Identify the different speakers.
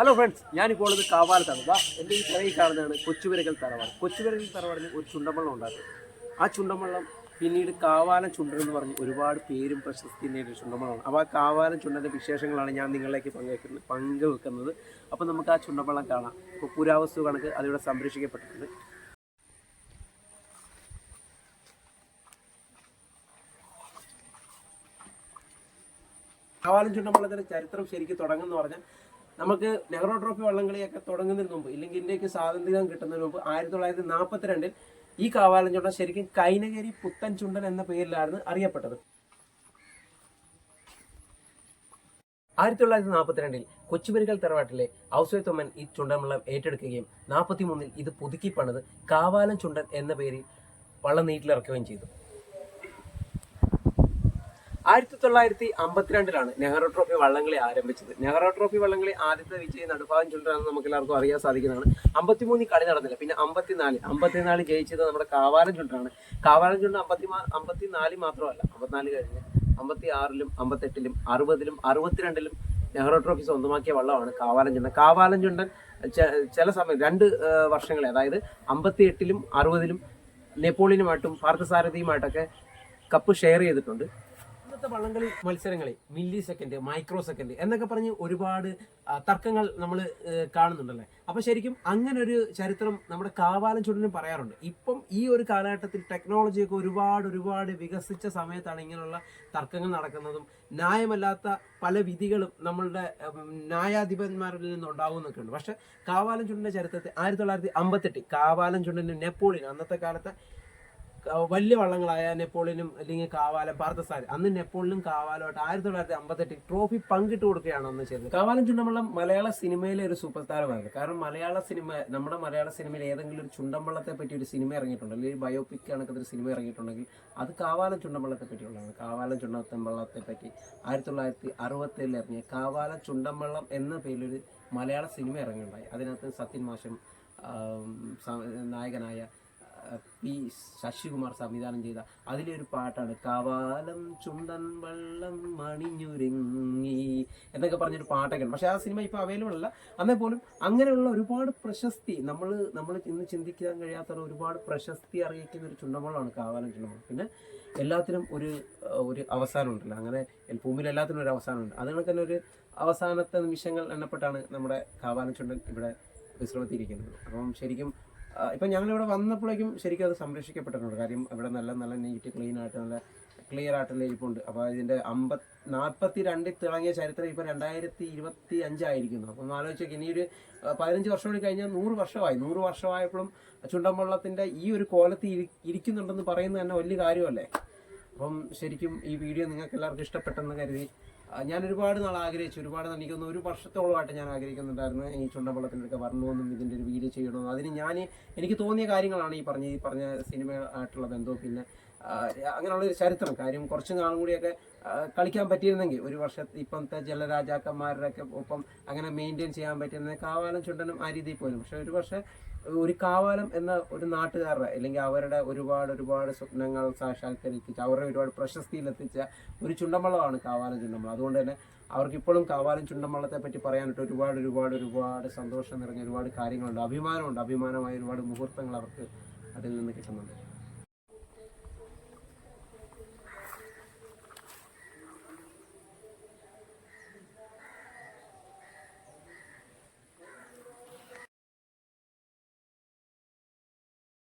Speaker 1: Hello friends ഞാനിപ്പോൾ ഉള്ളത് കാവാലത്താണ്. വാ എന്റെ ഈ കരയിൽ കാണുന്നതാണ് കൊച്ചുവിരകൽ തറവാട്. കൊച്ചുവിരകൽ തറവാടിന് ഒരു ചുണ്ടമ്പള്ളം ഉണ്ടാക്കും. ആ ചുണ്ടമ്പള്ളം പിന്നീട് കാവാലം ചുണ്ടൻ എന്ന് പറഞ്ഞ് ഒരുപാട് പേരും പ്രശസ്തി നേടിയ ചുണ്ടമ്പള്ളമാണ്. അപ്പോൾ ആ കാവാലം ചുണ്ടന്റെ വിശേഷങ്ങളാണ് ഞാൻ നിങ്ങളിലേക്ക് പങ്കുവെക്കുന്നത് പങ്കുവെക്കുന്നത്. അപ്പോൾ നമുക്ക് ആ ചുണ്ടമ്പള്ളം കാണാം. ഇപ്പോൾ പുരാവസ്തു കണക്ക് അതിവിടെ സംരക്ഷിക്കപ്പെട്ടിട്ടുണ്ട്. കാവാലം ചുണ്ടമ്പള്ളത്തിന്റെ ചരിത്രം ശരിക്കും തുടങ്ങുമെന്ന് പറഞ്ഞാൽ നമുക്ക് നെഹ്റു ട്രോഫി വള്ളംകളിയൊക്കെ തുടങ്ങുന്നതിന് മുമ്പ് ഇല്ലെങ്കിൽ ഇന്ത്യയ്ക്ക് സ്വാതന്ത്ര്യം കിട്ടുന്നതിന് മുമ്പ് ആയിരത്തി തൊള്ളായിരത്തി നാൽപ്പത്തിരണ്ടിൽ ഈ കാവാലം ചുണ്ടൻ ശരിക്കും കൈനകരി പുത്തൻ ചുണ്ടൻ എന്ന പേരിലായിരുന്നു അറിയപ്പെട്ടത്. ആയിരത്തി തൊള്ളായിരത്തി നാൽപ്പത്തിരണ്ടിൽ കൊച്ചുപെരിക്കൽ തറവാട്ടിലെ ഔസേത്തൊമ്മൻ ഈ ചുണ്ടൻവള്ളം ഏറ്റെടുക്കുകയും നാൽപ്പത്തി മൂന്നിൽ ഇത് പുതുക്കി പണിത് കാവാലം ചുണ്ടൻ എന്ന പേരിൽ വള്ളം നീറ്റിലിറക്കുകയും ചെയ്തു. ആയിരത്തി തൊള്ളായിരത്തി അമ്പത്തിരണ്ടിലാണ് നെഹ്റു ട്രോഫി വള്ളംകളി ആരംഭിച്ചത്. നെഹ്റു ട്രോഫി വള്ളംകളി ആദ്യത്തെ വിജയം നടുഭാഗം ചുണ്ടനാണെന്ന് നമുക്ക് എല്ലാവർക്കും അറിയാൻ സാധിക്കുന്നതാണ്. അമ്പത്തിമൂന്നിൽ കളി നടന്നില്ല. പിന്നെ അമ്പത്തിനാല്. അമ്പത്തിനാല് ജയിച്ചത് നമ്മുടെ കാവാലം ചുണ്ടാണ്. കാവാലം ചുണ്ട് അമ്പത്തി അമ്പത്തിനാല് മാത്രമല്ല അമ്പത്തിനാല് കഴിഞ്ഞ് അമ്പത്തി ആറിലും അമ്പത്തെട്ടിലും അറുപതിലും അറുപത്തിരണ്ടിലും നെഹ്റു ട്രോഫി സ്വന്തമാക്കിയ വള്ളമാണ് കാവാലം ചുണ്ടൻ. കാവാലം ചുണ്ടൻ ചില സമയം രണ്ട് വർഷങ്ങളെ അതായത് അമ്പത്തി എട്ടിലും അറുപതിലും നെപ്പോളിയനുമായിട്ടും പാർത്ഥസാരഥിയുമായിട്ടൊക്കെ കപ്പ് ഷെയർ ചെയ്തിട്ടുണ്ട്. ഇന്നത്തെ വള്ളംകളി മത്സരങ്ങളിൽ മില്ലി സെക്കൻഡ് മൈക്രോ സെക്കൻഡ് എന്നൊക്കെ പറഞ്ഞ് ഒരുപാട് തർക്കങ്ങൾ നമ്മൾ കാണുന്നുണ്ടല്ലേ? അപ്പൊ ശരിക്കും അങ്ങനെ ഒരു ചരിത്രം നമ്മുടെ കാവാലം ചുടനും പറയാറുണ്ട്. ഇപ്പം ഈ ഒരു കാലഘട്ടത്തിൽ ടെക്നോളജിയൊക്കെ ഒരുപാട് ഒരുപാട് വികസിച്ച സമയത്താണ് ഇങ്ങനെയുള്ള തർക്കങ്ങൾ നടക്കുന്നതും ന്യായമല്ലാത്ത പല വിധികളും നമ്മളുടെ ന്യായാധിപന്മാരിൽ നിന്ന് ഉണ്ടാകുന്നൊക്കെ ഉണ്ട്. പക്ഷെ കാവാലം ചുണ്ടിന്റെ ചരിത്രത്തിൽ ആയിരത്തി തൊള്ളായിരത്തി അമ്പത്തെട്ടിൽ കാവാലം ചുണ്ടിന്റെ നെപ്പോളിയൻ അന്നത്തെ കാലത്തെ വലിയ വള്ളങ്ങളായ നെപ്പോളിയനും അല്ലെങ്കിൽ കാവാലം പാർത്ഥസാരി അന്ന് നെപ്പോളിയനും കാവാലുമായിട്ട് ആയിരത്തി തൊള്ളായിരത്തി അമ്പത്തെട്ടിൽ ട്രോഫി പങ്കിട്ട് കൊടുക്കുകയാണ് അന്ന് ചെയ്തത്. കാവാലം ചുണ്ടമ്പള്ളം മലയാള സിനിമയിലെ ഒരു സൂപ്പർ താരമായിരുന്നു കാരണം മലയാള സിനിമ നമ്മുടെ മലയാള സിനിമയിൽ ഏതെങ്കിലും ഒരു ചുണ്ടമ്പള്ളത്തെ പറ്റി ഒരു സിനിമ ഇറങ്ങിയിട്ടുണ്ട്. അല്ലെങ്കിൽ ബയോപിക് കണക്കത്തിൽ സിനിമ ഇറങ്ങിയിട്ടുണ്ടെങ്കിൽ അത് കാവാലം ചുണ്ടമ്പള്ളത്തെ പറ്റിയുള്ളതാണ്. കാവാലം ചുണ്ടമ്പള്ളത്തെ പറ്റി ആയിരത്തി തൊള്ളായിരത്തി അറുപത്തേഴിൽ ഇറങ്ങിയ കാവാലം ചുണ്ടമ്പള്ളം എന്ന പേരിലൊരു മലയാള സിനിമ ഇറങ്ങിയിട്ടുണ്ടായി അതിനകത്ത് സത്യൻ മാഷം നായകനായ പി ശശികുമാർ സംവിധാനം ചെയ്ത അതിലൊരു പാട്ടാണ് കവാലം ചുണ്ടൻ വെള്ളം മണിഞ്ഞുരുങ്ങി എന്നൊക്കെ പറഞ്ഞൊരു പാട്ടൊക്കെ ഉണ്ട്. പക്ഷെ ആ സിനിമ ഇപ്പോൾ അവൈലബിൾ അല്ല. അന്നേ പോലും അങ്ങനെയുള്ള ഒരുപാട് പ്രശസ്തി നമ്മൾ നമ്മൾ ഇന്ന് ചിന്തിക്കാൻ കഴിയാത്ത ഒരുപാട് പ്രശസ്തി അറിയിക്കുന്ന ഒരു ചുണ്ടമ്പളമാണ് കാവാലം ചുണ്ടമ്പളം പിന്നെ എല്ലാത്തിനും ഒരു ഒരു അവസാനം ഉണ്ടല്ലോ അങ്ങനെ ഭൂമിയിൽ എല്ലാത്തിനും ഒരു അവസാനമുണ്ട്. അതുകൊണ്ട് തന്നെ ഒരു അവസാനത്തെ നിമിഷങ്ങൾ എണ്ണപ്പെട്ടാണ് നമ്മുടെ കാവാലം ചുണ്ടൻ ഇവിടെ വിശ്രമത്തിയിരിക്കുന്നത് അപ്പം ശരിക്കും ഇപ്പം ഞങ്ങളിവിടെ വന്നപ്പോഴേക്കും ശരിക്കും അത് സംരക്ഷിക്കപ്പെട്ടിട്ടുണ്ട്. കാര്യം ഇവിടെ നല്ല നല്ല നീറ്റ് ക്ലീൻ ആയിട്ട് നല്ല ക്ലിയർ ആയിട്ടുള്ള ഇരിപ്പുണ്ട്. അപ്പോൾ ഇതിന്റെ അമ്പത് നാൽപ്പത്തി രണ്ടിൽ തിളങ്ങിയ ചരിത്രം ഇപ്പോൾ രണ്ടായിരത്തി ഇരുപത്തി അഞ്ചായിരിക്കുന്നു അപ്പോൾ ഒന്ന് ഇനി ഒരു ആ, പതിനഞ്ച് വർഷം കൂടി കഴിഞ്ഞാൽ നൂറ് വർഷമായി. നൂറ് വർഷമായപ്പോഴും ചുണ്ടമ്പള്ളത്തിന്റെ ഈ ഒരു കോലത്തിൽ ഇരിക്കുന്നുണ്ടെന്ന് പറയുന്നത് തന്നെ വലിയ കാര്യമല്ലേ? അപ്പം ശരിക്കും ഈ വീഡിയോ നിങ്ങൾക്ക് എല്ലാവർക്കും ഇഷ്ടപ്പെട്ടെന്ന് കരുതി. ഞാൻ ഒരുപാട് നാൾ ആഗ്രഹിച്ചു. ഒരുപാട് എനിക്കൊന്ന് ഒരു വർഷത്തോളമായിട്ട് ഞാൻ ആഗ്രഹിക്കുന്നുണ്ടായിരുന്നു. ഈ ചുണ്ടമ്പളത്തിനൊക്കെ വരണമെന്നും ഇതിന്റെ ഒരു വീഡിയോ ചെയ്യണമെന്നും. അതിന് ഞാൻ എനിക്ക് തോന്നിയ കാര്യങ്ങളാണ് ഈ പറഞ്ഞ ഈ പറഞ്ഞ സിനിമ ആയിട്ടുള്ള ബന്ധവും. പിന്നെ അങ്ങനെയുള്ള ഒരു ചരിത്രം. കാര്യം കുറച്ച് നാളും കൂടിയൊക്കെ കളിക്കാൻ പറ്റിയിരുന്നെങ്കിൽ ഒരു വർഷത്തെ ഇപ്പോഴത്തെ ജലരാജാക്കന്മാരുടെ ഒക്കെ ഒപ്പം അങ്ങനെ മെയിന്റെയിൻ ചെയ്യാൻ പറ്റിയിരുന്നെങ്കിൽ കാവാലം ചുണ്ടനും ആ രീതിയിൽ പോലും പക്ഷേ ഒരു പക്ഷേ ഒരു കാവാലം എന്ന ഒരു നാട്ടുകാരുടെ അല്ലെങ്കിൽ അവരുടെ ഒരുപാട് ഒരുപാട് സ്വപ്നങ്ങൾ സാക്ഷാത്കരിപ്പിച്ച അവരുടെ ഒരുപാട് പ്രശസ്തിയിലെത്തിച്ച ഒരു ചുണ്ടമ്പളമാണ് കാവാലം ചുണ്ടമ്പളം. അതുകൊണ്ട് തന്നെ അവർക്ക് ഇപ്പോഴും കാവാലം ചുണ്ടമ്പള്ളത്തെ പറ്റി പറയാനായിട്ട് ഒരുപാട് ഒരുപാട് ഒരുപാട് സന്തോഷം നിറഞ്ഞ ഒരുപാട് കാര്യങ്ങളുണ്ട്. അഭിമാനമുണ്ട്. അഭിമാനമായ ഒരുപാട് മുഹൂർത്തങ്ങൾ അവർക്ക് അതിൽ നിന്ന് കിട്ടുന്നുണ്ട്.